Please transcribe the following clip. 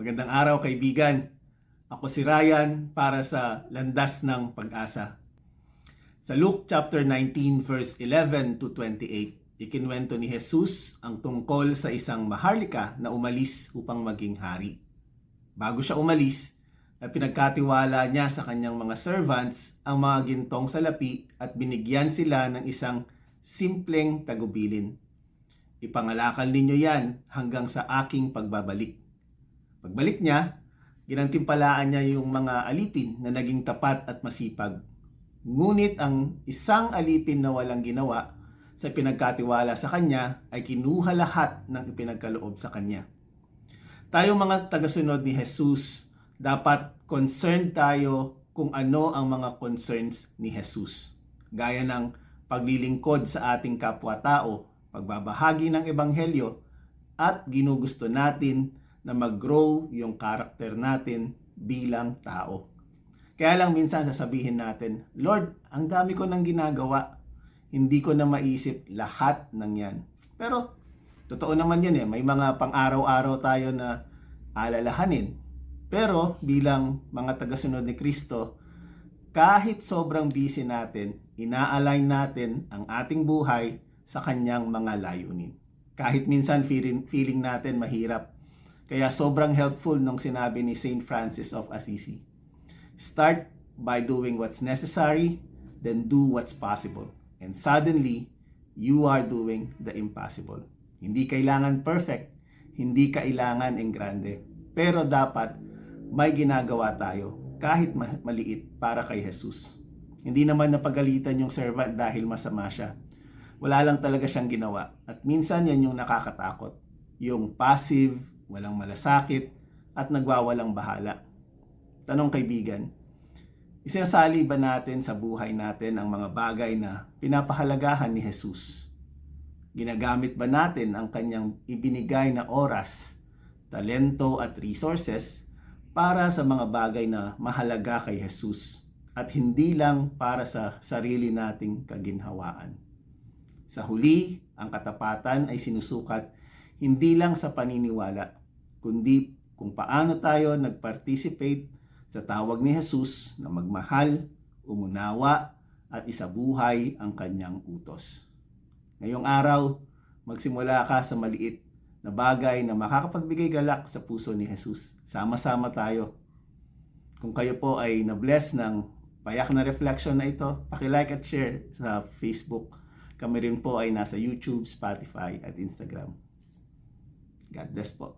Magandang araw kaibigan. Ako si Ryan para sa Landas ng Pag-asa. Sa Luke chapter 19 verse 11 to 28, ikinwento ni Jesus ang tungkol sa isang maharlika na umalis upang maging hari. Bago siya umalis, na pinagkatiwala niya sa kanyang mga servants ang mga gintong salapi at binigyan sila ng isang simpleng tagubilin. Ipangalakal ninyo yan hanggang sa aking pagbabalik. Pagbalik niya, ginantimpalaan niya yung mga alipin na naging tapat at masipag. Ngunit ang isang alipin na walang ginawa sa pinagkatiwala sa kanya ay kinuha lahat ng ipinagkaloob sa kanya. Tayo mga tagasunod ni Jesus, dapat concerned tayo kung ano ang mga concerns ni Jesus. Gaya ng paglilingkod sa ating kapwa-tao, pagbabahagi ng ebanghelyo, at ginugusto natin na mag-grow yung karakter natin bilang tao. Kaya lang minsan sasabihin natin, Lord, ang dami ko nang ginagawa. Hindi ko na maisip lahat ng yan. Pero, totoo naman yun eh. May mga pang-araw-araw tayo na alalahanin. Pero, bilang mga tagasunod ni Kristo, kahit sobrang busy natin, ina-align natin ang ating buhay sa kanyang mga layunin. Kahit minsan feeling, feeling natin mahirap. Kaya sobrang helpful nung sinabi ni St. Francis of Assisi. Start by doing what's necessary, then do what's possible. And suddenly, you are doing the impossible. Hindi kailangan perfect, hindi kailangan en grande. Pero dapat may ginagawa tayo kahit ma- maliit para kay Jesus. Hindi naman napagalitan yung servant dahil masama siya. Wala lang talaga siyang ginawa. At minsan yan yung nakakatakot. Yung passive, walang malasakit, at nagwawalang bahala. Tanong kaibigan, isinasali ba natin sa buhay natin ang mga bagay na pinapahalagahan ni Jesus? Ginagamit ba natin ang kanyang ibinigay na oras, talento at resources para sa mga bagay na mahalaga kay Jesus at hindi lang para sa sarili nating kaginhawaan? Sa huli, ang katapatan ay sinusukat hindi lang sa paniniwala, kundi kung paano tayo nag-participate sa tawag ni Jesus na magmahal, umunawa, at isabuhay ang kanyang utos. Ngayong araw, magsimula ka sa maliit na bagay na makakapagbigay galak sa puso ni Jesus. Sama-sama tayo. Kung kayo po ay na-bless ng payak na reflection na ito, paki-like at share sa Facebook. Kami rin po ay nasa YouTube, Spotify at Instagram. God bless po.